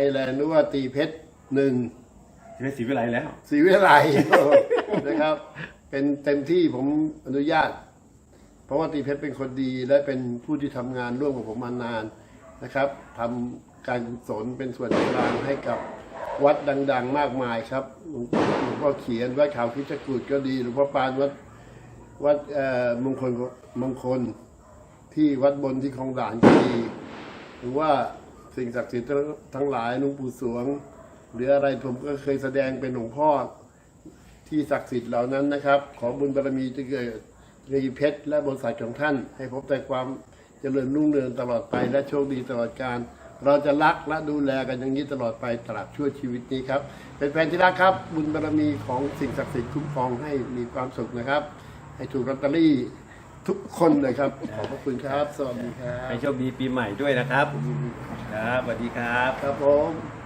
ยแลนด์หรือว่าตีเพชรหนึ่งที่เป็นศรีวิไลแล้ว ศรีวิไลนะครับ เป็นเต็มที่ผมอนุญาต เพราะว่าตีเพชรเป็นคนดีและเป็นผู้ที่ทำงานร่วมกับผมมานานนะครับทำการกุศลเป็นส่วนกลางให้กับวัดดัง ๆ มากมายครับหลวงหลวงพ่อเขียนวัดเขาคิชกูดก็ดีหลวงพ่อปานวัดวัดเอ่อมงคลมงคลที่วัดบนที่คลองด่านก็ดี หรือว่า สิ่งศักดิ์สิทธิ์ทั้งหลายหลวงปู่สวง หรืออะไรผมก็เคยแสดงเป็นหลวงพ่อที่ศักดิ์สิทธิ์เหล่านั้นนะครับ ขอบุญบารมีจะเกิดเรีเพชรและบริษัทของท่าน ให้พบแต่ความเจริญรุ่งเรืองตลอดไปและโชคดีตลอดการ เราจะรักและดูแลกันอย่างนี้ตลอดไปตลอดชั่วชีวิตนี้ครับเป็นแฟนที่รักครับ บุญบารมีของสิ่งศักดิ์สิทธิ์คุ้มครองให้มีความสุขนะครับ ให้ถูกลอตเตอรี่ ทุกคนเลยครับ ขอบพระคุณครับ สวัสดีครับให้โชคดีปีใหม่ด้วยนะครับ ครับสวัสดีครับ ครับผม